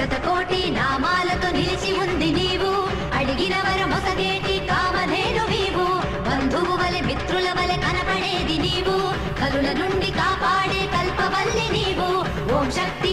శతకోటి నామాలతో నిలిచి ఉంది నీవు. అడిగిన వర మొసగేటి కామధేను నీవు. బంధువు వలె మిత్రుల వలె కనపడేది నీవు. కరుల నుండి కాపాడే కల్పవల్లి నీవు. ఓం శక్తి